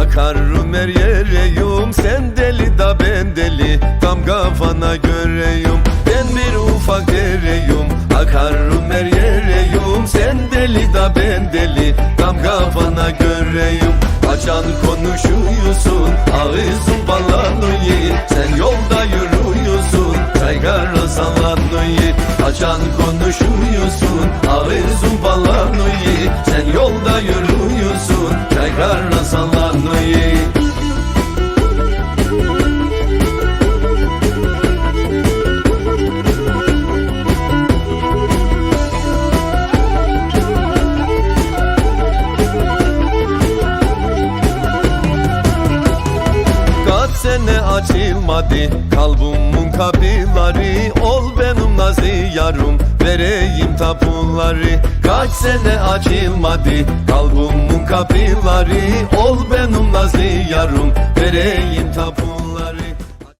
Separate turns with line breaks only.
Akarım her yereyim. Sen deli da ben deli Tam kafana göreyim. Ben bir ufak dereyim Akarım her yereyim. Sen deli da ben deli Tam kafana göreyim. Açan konuşuyorsun Ağzın balanıyı Sen yolda yürüyorsun Kaygara sallanıyı Açan konuşuyorsun Ağzın balanıyı Sen жадної. Sene açılmadı? Kalbimin kapıları Ol benim nazlı yarım vereyim tapuları Kaç sene açılmadı? Kalbimin kapıları Ol benim nazlı yarım vereyim tapuları